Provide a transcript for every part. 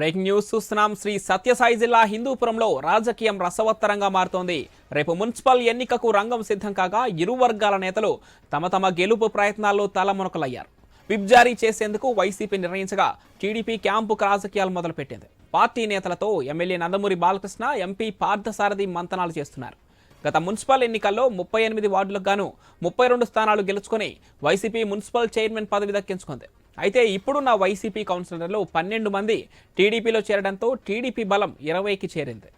Breaking news చూస్తున్నాం. శ్రీ సత్యసాయి జిల్లా హిందూపురంలో రాజకీయం రసవత్తరంగా మారుతోంది. రేపు మున్సిపల్ ఎన్నికకు రంగం సిద్ధం కాగా ఇరు వర్గాల నేతలు తమ తమ గెలుపు ప్రయత్నాల్లో తలమునకలయ్యారు. విప్ జారీ చేసేందుకు వైసీపీ నిర్ణయించగా టీడీపీ క్యాంపు రాజకీయాలు మొదలుపెట్టింది. పార్టీ నేతలతో ఎమ్మెల్యే నందమూరి బాలకృష్ణ ఎంపీ పార్థసారథి మంతనాలు చేస్తున్నారు. గత మున్సిపల్ ఎన్నికల్లో ముప్పై ఎనిమిది వార్డులకు గాను ముప్పై రెండు స్థానాలు గెలుచుకొని వైసీపీ మున్సిపల్ చైర్మన్ పదవి దక్కించుకుంది. అయితే ఇప్పుడున్న వైసీపీ కౌన్సిలర్లు పన్నెండు మంది టీడీపీలో చేరడంతో టీడీపీ బలం ఇరవైకి చేరింది.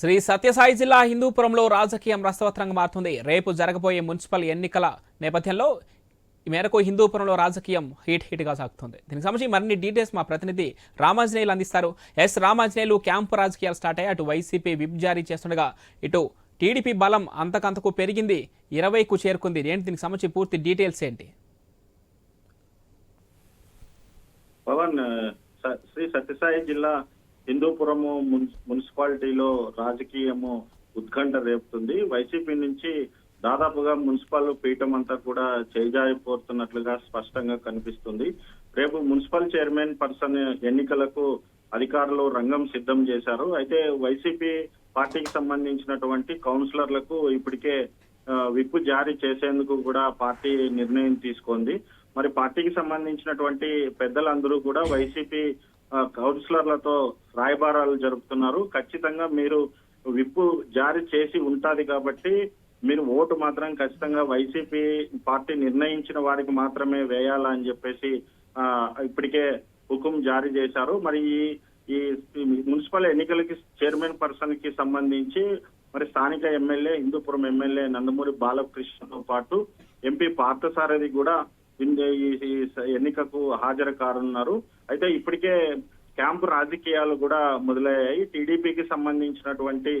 శ్రీ సత్యసాయి జిల్లా హిందూపురంలో రాజకీయం రసవత్రంగా మారుతుంది. రేపు జరగబోయే మున్సిపల్ ఎన్నికల నేపథ్యంలో ఈ మేరకు హిందూపురంలో రాజకీయం హీట్ హీట్గా సాగుతుంది. దీనికి సంబంధించి మరిన్ని డీటెయిల్స్ మా ప్రతినిధి రామాంజనేయులు అందిస్తారు. ఎస్ రామాంజనేయులు క్యాంపు రాజకీయాలు స్టార్ట్ అయ్యి అటు వైసీపీ విప్ జారీ చేస్తుండగా ఇటు టీడీపీ బలం అంతకంతకు పెరిగింది ఇరవైకు చేరుకుంది. ఏంటి దీనికి సంబంధించి పూర్తి డీటెయిల్స్ ఏంటి? పవన్ శ్రీ సత్యసాయి జిల్లా హిందూపురము మున్సిపాలిటీలో రాజకీయము ఉత్కంఠ రేపుతుంది. వైసీపీ నుంచి దాదాపుగా మున్సిపల్ పీఠం అంతా కూడా చేజారిపోతున్నట్లుగా స్పష్టంగా కనిపిస్తుంది. రేపు మున్సిపల్ చైర్మన్ పర్సన్ ఎన్నికలకు అధికారులు రంగం సిద్ధం చేశారు. అయితే వైసీపీ పార్టీకి సంబంధించినటువంటి కౌన్సిలర్లకు ఇప్పటికే విప్ విప్పు జారీ చేసేందుకు కూడా పార్టీ నిర్ణయం తీసుకుంది. మరి పార్టీకి సంబంధించినటువంటి పెద్దలందరూ కూడా వైసీపీ కౌన్సిలర్లతో రాయబారాలు జరుపుతున్నారు. ఖచ్చితంగా మీరు విప్పు జారీ చేసి ఉంటుంది కాబట్టి మీరు ఓటు మాత్రం ఖచ్చితంగా వైసీపీ పార్టీ నిర్ణయించిన వారికి మాత్రమే వేయాలని చెప్పేసి ఆ, ఇప్పటికే హుకుం జారీ చేశారు. మరి ఈ ఈ మున్సిపల్ ఎన్నికలకి చైర్మన్ పర్సన్కి సంబంధించి మరి స్థానిక ఎమ్మెల్యే హిందూపురం ఎమ్మెల్యే నందమూరి బాలకృష్ణతో పాటు ఎంపీ పార్థసారథి కూడా ఈ ఈ ఎన్నికకు హాజరు కానున్నారు. అయితే ఇప్పటికే క్యాంపు రాజకీయాలు కూడా మొదలయ్యాయి. టీడీపీకి సంబంధించినటువంటి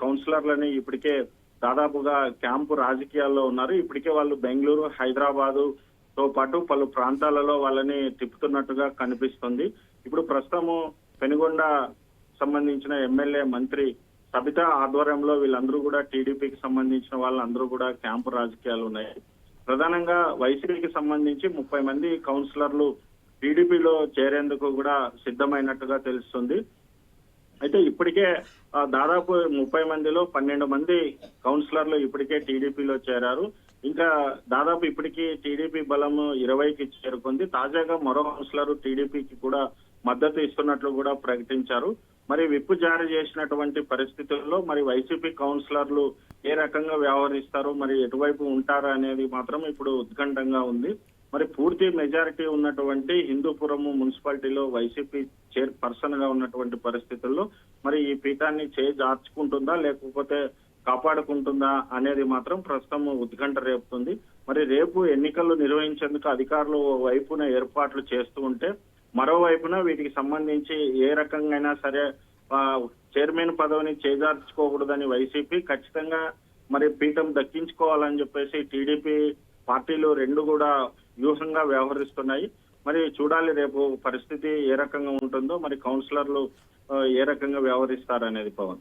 కౌన్సిలర్లని ఇప్పటికే దాదాపుగా క్యాంపు రాజకీయాల్లో ఉన్నారు. ఇప్పటికే వాళ్ళు బెంగళూరు హైదరాబాదు తో పాటు పలు ప్రాంతాలలో వాళ్ళని తిప్పుతున్నట్టుగా కనిపిస్తుంది. ఇప్పుడు ప్రస్తుతము పెనుగొండ సంబంధించిన ఎమ్మెల్యే మంత్రి సబితా ఆధ్వర్యంలో వీళ్ళందరూ కూడా టీడీపీకి సంబంధించిన వాళ్ళందరూ కూడా క్యాంపు రాజకీయాలు ఉన్నాయి. ప్రధానంగా వైసీపీకి సంబంధించి ముప్పై మంది కౌన్సిలర్లు టీడీపీలో చేరేందుకు కూడా సిద్ధమైనట్టుగా తెలుస్తుంది. అయితే ఇప్పటికే దాదాపు ముప్పై మందిలో పన్నెండు మంది కౌన్సిలర్లు ఇప్పటికే టీడీపీలో చేరారు. ఇంకా దాదాపు ఇప్పటికీ టీడీపీ బలం ఇరవైకి చేరుకుంది. తాజాగా మరో కౌన్సిలర్ టీడీపీకి కూడా మద్దతు ఇస్తున్నట్లు కూడా ప్రకటించారు. మరి విప్పు జారీ చేసినటువంటి పరిస్థితుల్లో మరి వైసీపీ కౌన్సిలర్లు ఏ రకంగా వ్యవహరిస్తారు మరి ఎటువైపు ఉంటారా అనేది మాత్రం ఇప్పుడు ఉత్కంఠంగా ఉంది. మరి పూర్తి మెజారిటీ ఉన్నటువంటి హిందూపురము మున్సిపాలిటీలో వైసీపీ చైర్ పర్సన్గా ఉన్నటువంటి పరిస్థితుల్లో మరి ఈ పీఠాన్ని చేజార్చుకుంటుందా లేకపోతే కాపాడుకుంటుందా అనేది మాత్రం ప్రస్తుతం ఉత్కంఠ రేపుతుంది. మరి రేపు ఎన్నికలు నిర్వహించేందుకు అధికారులు ఓ వైపున ఏర్పాట్లు చేస్తూ ఉంటే మరోవైపున వీటికి సంబంధించి ఏ రకంగా సరే చైర్మన్ పదవిని చేజార్చుకోకూడదని వైసీపీ ఖచ్చితంగా మరి పీఠం దక్కించుకోవాలని చెప్పేసి టీడీపీ పార్టీలు రెండు కూడా వ్యూహంగా వ్యవహరిస్తున్నాయి. మరి చూడాలి రేపు పరిస్థితి ఏ రకంగా ఉంటుందో మరి కౌన్సిలర్లు ఏ రకంగా వ్యవహరిస్తారనేది పవన్.